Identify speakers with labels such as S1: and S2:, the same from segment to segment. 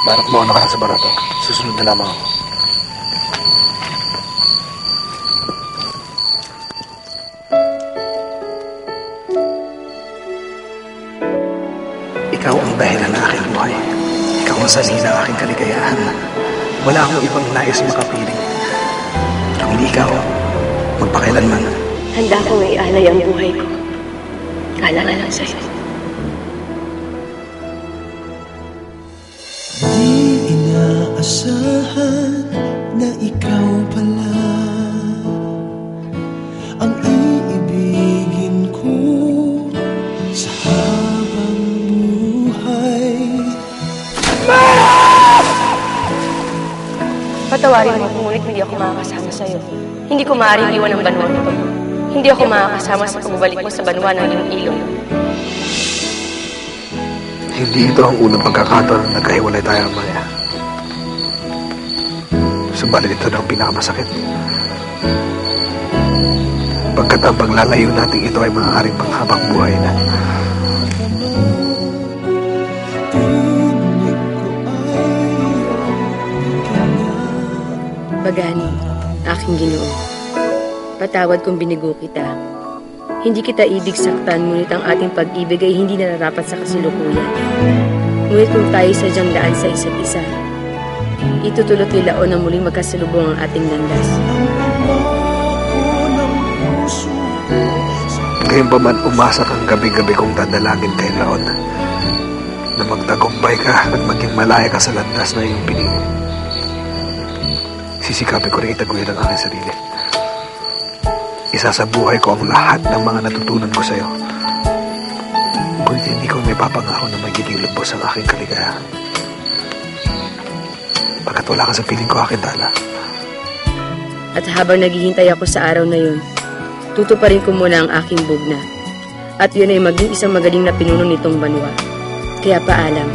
S1: Barak mauna ka na sa barato. Susunod na lamang ako. Ikaw ang dahilan ng aking buhay. Ikaw ang sanhi ng aking kaligayahan. Wala akong ibang nais makapiling. Pero hindi ikaw, magpakailanman.
S2: Handa kong ialay ang buhay ko. Alala lang sa'yo.
S3: Ikaw pala Ang iibigin ko sa habang buhay
S2: Patawarin mo ako, ngunit hindi ako makakasama sa'yo. Hindi ko maaaring iwan ang banwa nito. Hindi ako makakasama sa pagbabalik mo sa banwa ng iyong ilong.
S1: Hindi ito ang unang pagkakataon na nagkahiwalay tayo ng Maya. Subalit ito na ang pinakamasakit. Pagkat ang paglalayo natin ito ay maaaring panghabang buhay na.
S2: Bagani, aking ginoo. Patawad kung binigo kita. Hindi kita ibig saktan, ngunit ang ating pag-ibig ay hindi nararapat sa kasalukuyan. Ngunit kung tayo sadyang daan sa isa't isa, itutulot ni Laon na muling magkasalubong ang ating landas.
S3: Sa
S1: Ngayon pa man umasa kang gabi-gabi kong dadalangin kay Laon na magtagumpay ka at maging malaya ka sa landas na iyong pinili. Sisikapin ko rin itaguyod ang aking sarili. Isa sa buhay ko ang lahat ng mga natutunan ko sa'yo. Ngunit hindi ko may papangako na magiging lubos ang aking kaligayahan. Wala ka sa piling ko akin dala.
S2: At habang naghihintay ako sa araw na yun, tutuparin ko muna ang aking bugna. At yun ay maging isang magaling na pinuno nitong banwa. Kaya paalam,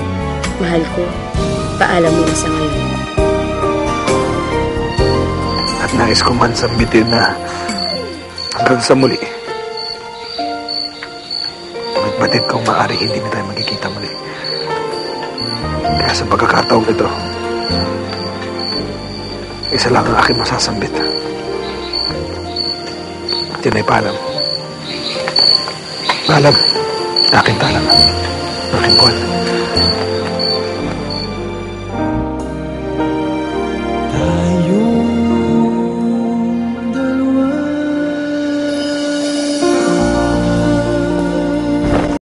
S2: mahal ko, paalam mo sa ngayon.
S1: At nais ko man sambitin na hanggang sa muli. Batid kong maaari hindi na tayo magkikita muli. Kaya sa pagkakataong ito, isa lang ang aking masasambit. At yun ay paalam. Paalam, aking talang, aking buwan.